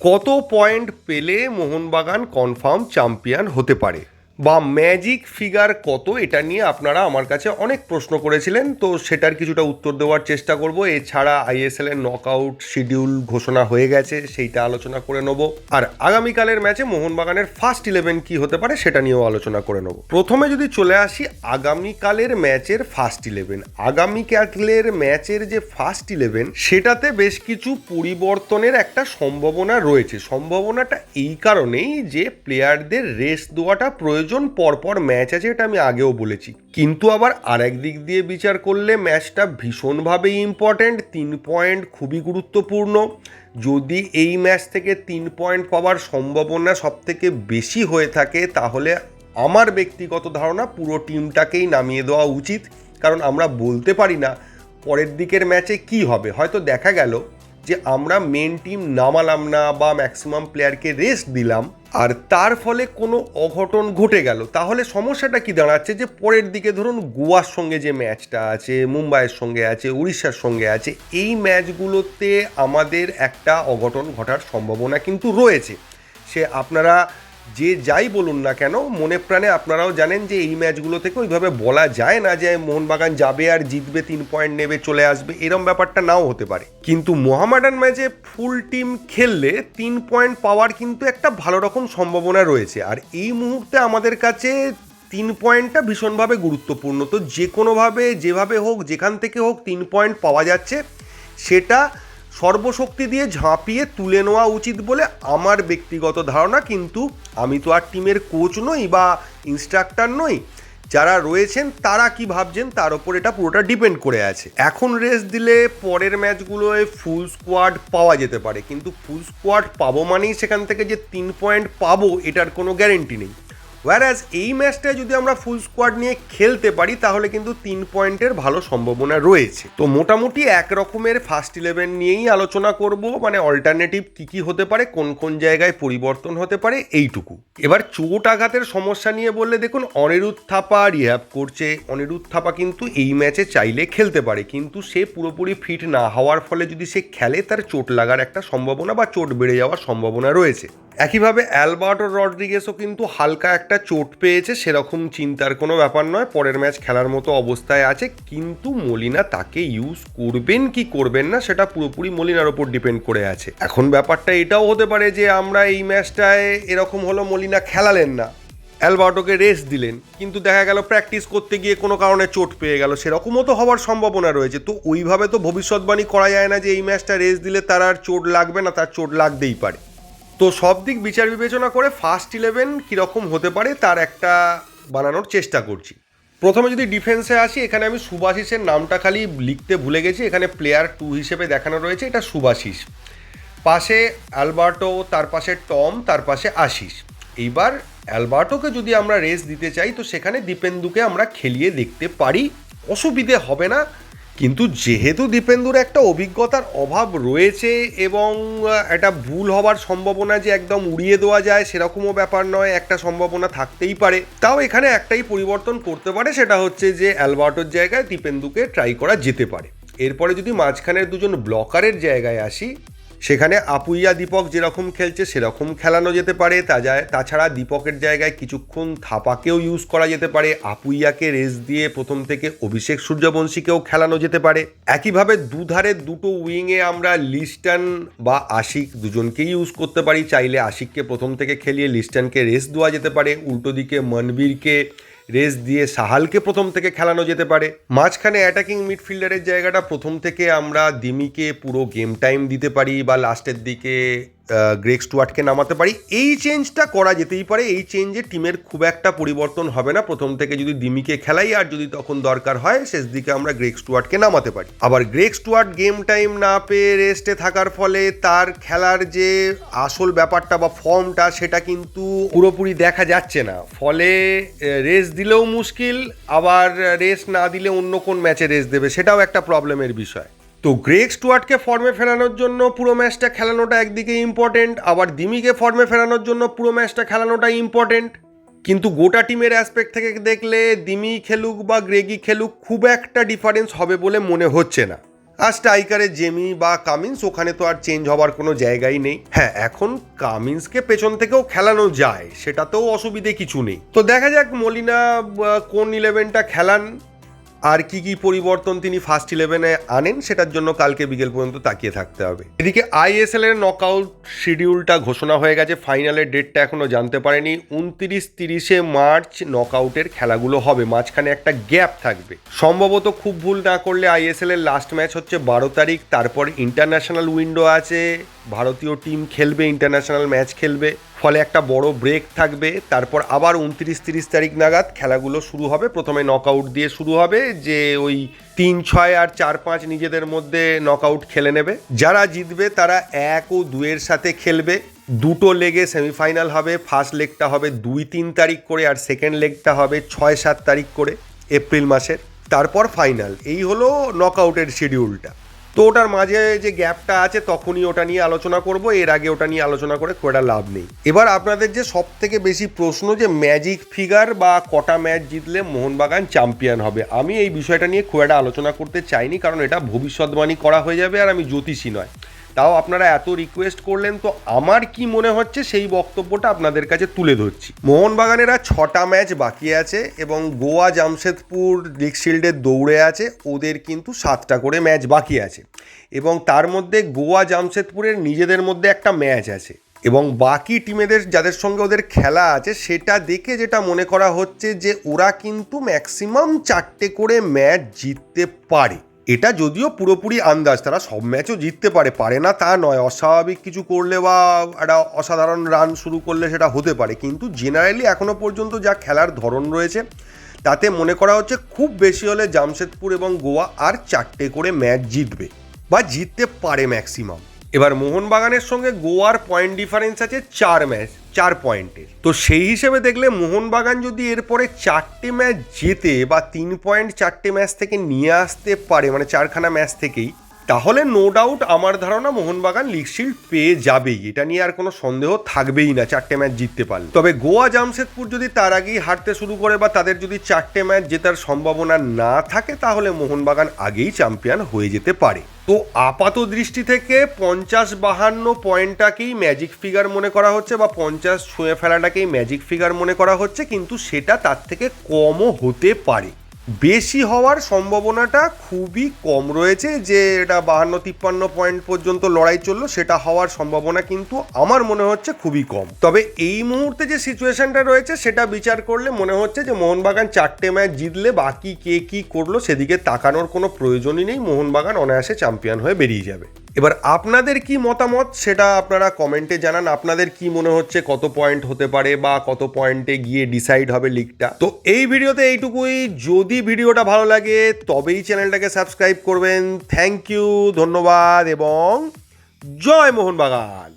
কত পয়েন্ট পেলে Mohun Bagan confirm champion হতে পারে? বা ম্যাজিক ফিগার কত এটা নিয়ে আপনারা আমার কাছে অনেক প্রশ্ন করেছিলেন, তো সেটার কিছুটা উত্তর দেওয়ার চেষ্টা করব। এছাড়া আইএসএল এর নকআউট শিডিউল ঘোষণা হয়ে গেছে, সেইটা আলোচনা করে নেব। আর আগামীকালের ম্যাচে মোহনবাগানের ফার্স্ট ইলেভেন কি হতে পারে সেটা নিয়েও আলোচনা করে নেব। প্রথমে যদি চলে আসি, আগামীকালের ম্যাচের ফার্স্ট ইলেভেন আগামীকালের ম্যাচের যে ফার্স্ট ইলেভেন সেটাতে বেশ কিছু পরিবর্তনের একটা সম্ভাবনা রয়েছে। সম্ভাবনাটা এই কারণেই যে প্লেয়ারদের রেস্ট দেওয়াটা প্রয়োজন পরপর ম্যাচ আছে এটা আমি আগেও বলেছি। কিন্তু আবার আরেক দিক দিয়ে বিচার করলে ম্যাচটা ভীষণভাবে ইম্পর্ট্যান্ট তিন পয়েন্ট খুবই গুরুত্বপূর্ণ। যদি এই ম্যাচ থেকে তিন পয়েন্ট পাওয়ার সম্ভাবনা সব থেকে বেশি হয়ে থাকে, তাহলে আমার ব্যক্তিগত ধারণা পুরো টিমটাকেই নামিয়ে দেওয়া উচিত। কারণ আমরা বলতে পারি না পরের দিকের ম্যাচে কি হবে। হয়তো দেখা গেল যে আমরা মেন টিম নামালাম না বা ম্যাক্সিমাম প্লেয়ারকে রেস্ট দিলাম। আর তার ফলে কোনো অঘটন ঘটে গেল। তাহলে সমস্যাটা কি দাঁড়াচ্ছে যে পরের দিকে ধরুন গোয়ার সঙ্গে যে ম্যাচটা আছে, মুম্বাইয়ের সঙ্গে আছে, উড়িষ্যার সঙ্গে আছে, এই ম্যাচগুলোতে আমাদের একটা অঘটন ঘটার সম্ভাবনা কিন্তু রয়েছে। সে আপনারা যে যাই বলুন না কেন, মনে প্রাণে আপনারাও জানেন যে এই ম্যাচগুলো থেকে ওইভাবে বলা যায় না যে মোহনবাগান যাবে আর জিতবে, তিন পয়েন্ট নেবে, চলে আসবে, এরম ব্যাপারটা নাও হতে পারে। কিন্তু মোহামেডান ম্যাচে ফুল টিম খেললে তিন পয়েন্ট পাওয়ার কিন্তু একটা ভালো রকম সম্ভাবনা রয়েছে। আর এই মুহূর্তে আমাদের কাছে তিন পয়েন্টটা ভীষণভাবে গুরুত্বপূর্ণ। তো যে কোনোভাবে যেভাবে হোক, যেখান থেকে হোক তিন পয়েন্ট পাওয়া যাচ্ছে, সেটা সর্বশক্তি দিয়ে ঝাঁপিয়ে তুলে নেওয়া উচিত বলে আমার ব্যক্তিগত ধারণা, কিন্তু আমি তো আর টিমের কোচ নই বা ইনস্ট্রাক্টর নই। যারা রয়েছেন, তারা কি ভাবছেন, তার ওপর এটা পুরোটা ডিপেন্ড করে আছে। এখন রেস্ট দিলে পরের ম্যাচগুলোয় ফুল স্কোয়াড পাওয়া যেতে পারে, কিন্তু ফুল স্কোয়াড পাবো মানেই সেখান থেকে যে তিন পয়েন্ট পাবো, এটার কোনো গ্যারেন্টি নেই। ওয়ারাজ এই ম্যাচটায় যদি আমরা ফুল স্কোয়াড নিয়ে খেলতে পারি, তাহলে কিন্তু তিন পয়েন্টের ভালো সম্ভাবনা রয়েছে। তো মোটামুটি এক রকমের ফার্স্ট ইলেভেন নিয়েই আলোচনা করব মানে অল্টারনেটিভ কী কী হতে পারে, কোন কোন জায়গায় পরিবর্তন হতে পারে, এইটুকু। এবার চোট আঘাতের সমস্যা নিয়ে বললে দেখুন, অনিরুদ্ধ থাপা রিহ্যাব করছে। অনিরুদ্ধ থাপা কিন্তু এই ম্যাচে চাইলে খেলতে পারে, কিন্তু সে পুরোপুরি ফিট না হওয়ার ফলে যদি সে খেলে, তার চোট লাগার একটা সম্ভাবনা বা চোট বেড়ে যাওয়ার সম্ভাবনা রয়েছে। একইভাবে অ্যালবার্টো রড্রিগেসও কিন্তু হালকা একটা চোট পেয়েছে, সেরকম চিন্তার কোনো ব্যাপার নয়। পরের ম্যাচ খেলার মতো অবস্থায় আছে, কিন্তু মলিনা তাকে ইউজ করবেন কি করবেন না, সেটা পুরোপুরি মলিনার ওপর ডিপেন্ড করে আছে। এখন ব্যাপারটা এটাও হতে পারে যে, আমরা এই ম্যাচটায় এরকম হলো মলিনা খেলালেন না, অ্যালবার্টোকে রেস্ট দিলেন, কিন্তু দেখা গেল প্র্যাকটিস করতে গিয়ে কোনো কারণে চোট পেয়ে গেল, সেরকমও তো হওয়ার সম্ভাবনা রয়েছে। তো ওইভাবে তো ভবিষ্যৎবাণী করা যায় না যে, এই ম্যাচটা রেস্ট দিলে তার আর চোট লাগবে না, তার চোট লাগতেই পারে। তো সব দিক বিচার বিবেচনা করে ফার্স্ট ইলেভেন কীরকম হতে পারে তার একটা বানানোর চেষ্টা করছি। প্রথমে যদি ডিফেন্সে আসি, এখানে আমি সুভাষিসের নামটা খালি লিখতে ভুলে গেছি, এখানে প্লেয়ার টু হিসেবে দেখানো রয়েছে, এটা সুভাষিস। পাশে অ্যালবার্টো, তার পাশে টম, তার পাশে আশিস। এইবার অ্যালবার্টোকে যদি আমরা রেস দিতে চাই, তো সেখানে দীপেন্দুকে আমরা খেলিয়ে দেখতে পারি। অসুবিধে হবে না কিন্তু যেহেতু দীপেন্দুর একটা অভিজ্ঞতার অভাব রয়েছে এবং একটা ভুল হবার সম্ভাবনা যে একদম উড়িয়ে দেওয়া যায় সেরকমও ব্যাপার নয়, একটা সম্ভাবনা থাকতেই পারে। তাও এখানে একটাই পরিবর্তন করতে পারে, সেটা হচ্ছে যে অ্যালবার্টোর জায়গায় দীপেন্দুকে ট্রাই করা যেতে পারে। এরপরে যদি মাঝখানের দুজন ব্লকারের জায়গায় আসি সেখানে আপুইয়া দীপক যেরকম খেলছে, সেরকম খেলানো যেতে পারে। তা যায় তাছাড়া দীপকের জায়গায় কিছুক্ষণ থাপাকেও ইউজ করা যেতে পারে। আপুইয়াকে রেস দিয়ে প্রথম থেকে অভিষেক সূর্যবংশীকেও খেলানো যেতে পারে। একইভাবে দুধারে দুটো উইংয়ে আমরা লিস্টান বা আশিক দুজনকেই ইউজ করতে পারি। চাইলে আশিককে প্রথম থেকে খেলিয়ে লিস্টানকে রেস দেওয়া যেতে পারে। উল্টো দিকে মনবীরকে রেস দিয়ে সাহালকে প্রথম থেকে খেলানো যেতে পারে। মাঝখানে অ্যাটাকিং মিডফিল্ডারের জায়গাটা প্রথম থেকে আমরা দিমিকে পুরো গেম টাইম দিতে পারি বা লাস্টের দিকে গ্রেগ স্টুয়ার্টকে নামাতে পারি। এই চেঞ্জটা করা যেতেই পারে। এই চেঞ্জে টিমের খুব একটা পরিবর্তন হবে না। প্রথম থেকে যদি দিমিকে খেলাই, আর যদি তখন দরকার হয়, শেষ দিকে আমরা গ্রেগ স্টুয়ার্টকে নামাতে পারি। আবার গ্রেগ স্টুয়ার্ট গেম টাইম না পেয়ে রেস্টে থাকার ফলে তার খেলার যে আসল ব্যাপারটা বা ফর্মটা সেটা কিন্তু পুরোপুরি দেখা যাচ্ছে না। ফলে রেস্ট দিলেও মুশকিল, আবার রেস্ট না দিলে অন্য কোন ম্যাচে রেস্ট দেবে, সেটাও একটা প্রবলেমের বিষয়। তো গ্রেগ স্টুয়ার্টকে ফর্মে ফেরানোর জন্য পুরো ম্যাচটা খেলানোটা একদিকে ইম্পর্টেন্ট আবার দিমিকে ফর্মে ফেরানোর জন্য পুরো ম্যাচটা খেলানোটা ইম্পর্টেন্ট কিন্তু গোটা টিমের অ্যাসপেক্ট থেকে দেখলে দিমি খেলুক বা গ্রেগি খেলুক খুব একটা ডিফারেন্স হবে বলে মনে হচ্ছে না। আর স্ট্রাইকারে জেমি বা কামিন্স ওখানে তো আর চেঞ্জ হওয়ার কোনো জায়গাই নেই। হ্যাঁ এখন কামিন্সকে পেছন থেকেও খেলানো যায়, সেটাতেও অসুবিধে কিছু নেই। তো দেখা যাক মলিনা কোন ইলেভেনটা খেলান। আর কি কি পরিবর্তন তিনি ফার্স্ট ইলেভেনে আনেন, সেটার জন্য কালকে বিকেল পর্যন্ত তাকিয়ে থাকতে হবে। এদিকে আইএসএল এর নকআউট শিডিউলটা ঘোষণা হয়ে গেছে ফাইনালের ডেটটা এখনও জানতে পারেনি। উনত্রিশ তিরিশে মার্চ নকআউটের খেলাগুলো হবে, মাঝখানে একটা গ্যাপ থাকবে। সম্ভবত খুব ভুল না করলে আইএসএল এর লাস্ট ম্যাচ হচ্ছে বারো তারিখ, তারপর ইন্টারন্যাশনাল উইন্ডো আছে, ভারতীয় টিম খেলবে ইন্টারন্যাশনাল ম্যাচ খেলবে। ফলে একটা বড় ব্রেক থাকবে। তারপর আবার উনত্রিশ তিরিশ তারিখ নাগাদ খেলাগুলো শুরু হবে। প্রথমে নকআউট দিয়ে শুরু হবে যে ওই তিন, ছয় আর চার, পাঁচ নিজেদের মধ্যে নকআউট খেলে নেবে। যারা জিতবে তারা এক ও দুয়ের সাথে খেলবে। দুটো লেগে সেমিফাইনাল হবে ফার্স্ট লেগটা হবে দুই, তিন তারিখ করে আর সেকেন্ড লেগটা হবে ছয়, সাত তারিখ করে এপ্রিল মাসের। তারপর ফাইনাল এই হলো নকআউটের শিডিউলটা তো ওটার মাঝে যে গ্যাপটা আছে, তখনই ওটা নিয়ে আলোচনা করব। এর আগে ওটা নিয়ে আলোচনা করে খুব একটা লাভ নেই। এবার আপনাদের যে সব থেকে বেশি প্রশ্ন যে ম্যাজিক ফিগার বা কটা ম্যাচ জিতলে মোহনবাগান চ্যাম্পিয়ন হবে, আমি এই বিষয়টা নিয়ে খুব একটা আলোচনা করতে চাইনি, কারণ এটা ভবিষ্যৎবাণী করা হয়ে যাবে আর আমি জ্যোতিষী নয়। তাও আপনারা এত রিকোয়েস্ট করলেন তো আমার কি মনে হচ্ছে সেই বক্তব্যটা আপনাদের কাছে তুলে ধরছি। মোহনবাগানেরা ছটা ম্যাচ বাকি আছে এবং গোয়া, জামশেদপুর লিগ শিল্ডের দৌড়ে আছে, ওদের কিন্তু সাতটা করে ম্যাচ বাকি আছে। এবং তার মধ্যে গোয়া, জামশেদপুরের নিজেদের মধ্যে একটা ম্যাচ আছে। এবং বাকি টিমেদের যাদের সঙ্গে ওদের খেলা আছে, সেটা দেখে যেটা মনে করা হচ্ছে যে ওরা কিন্তু ম্যাক্সিমাম চারটে করে ম্যাচ জিততে পারে। এটা যদিও পুরোপুরি আন্দাজ, তারা সব ম্যাচও জিততে পারে পারে না তা নয়। অস্বাভাবিক কিছু করলে বা একটা অসাধারণ রান শুরু করলে সেটা হতে পারে। কিন্তু জেনারেলি এখনও পর্যন্ত যা খেলার ধরন রয়েছে, তাতে মনে করা হচ্ছে খুব বেশি হলে জামশেদপুর এবং গোয়া আর চারটে করে ম্যাচ জিতবে বা জিততে পারে ম্যাক্সিমাম এবার মোহনবাগানের সঙ্গে গোয়ার পয়েন্ট ডিফারেন্স আছে চার ম্যাচ চার পয়েন্টের তো সেই হিসেবে দেখলে মোহনবাগান যদি এরপরে চারটে ম্যাচ জেতে বা তিন পয়েন্ট চারটে ম্যাচ থেকে নিয়ে আসতে পারে মানে চারখানা ম্যাচ থেকেই তাহলে নো ডাউট আমার ধারণা মোহনবাগান লিগ শিল্ড পেয়ে যাবেই। এটা নিয়ে আর কোনো সন্দেহ থাকবেই না, চারটে ম্যাচ জিততে পারলে। তবে গোয়া, জামশেদপুর যদি তার আগেই হারতে শুরু করে বা তাদের যদি চারটে ম্যাচ জেতার সম্ভাবনা না থাকে, তাহলে মোহনবাগান আগেই চ্যাম্পিয়ন হয়ে যেতে পারে। তো আপাত দৃষ্টি থেকে পঞ্চাশ বাহান্ন পয়েন্টটাকেই ম্যাজিক ফিগার মনে করা হচ্ছে বা পঞ্চাশ ছুঁয়ে ফেলাটাকেই ম্যাজিক ফিগার মনে করা হচ্ছে, কিন্তু সেটা তার থেকে কমও হতে পারে। বেশি হওয়ার সম্ভাবনাটা খুবই কম রয়েছে যে এটা বাহান্ন তিপ্পান্ন পয়েন্ট পর্যন্ত লড়াই চলল, সেটা হওয়ার সম্ভাবনা কিন্তু আমার মনে হচ্ছে খুবই কম। তবে এই মুহূর্তে যে সিচুয়েশনটা রয়েছে, সেটা বিচার করলে মনে হচ্ছে যে মোহনবাগান চারটে ম্যাচ জিতলে বাকি কে কি করল সেদিকে তাকানোর কোনো প্রয়োজনই নেই। মোহনবাগান অনায়াসে চ্যাম্পিয়ন হয়ে বেরিয়ে যাবে। এবার আপনাদের কি মতামত সেটা আপনারা কমেন্টে জানান। আপনাদের কি মনে হচ্ছে কত পয়েন্ট হতে পারে বা কত পয়েন্টে গিয়ে ডিসাইড হবে লিগটা তো এই ভিডিওতে এইটুকুই। যদি ভিডিওটা ভালো লাগে, তবেই চ্যানেলটাকে সাবস্ক্রাইব করবেন। থ্যাংক ইউ ধন্যবাদ এবং জয় মোহনবাগান।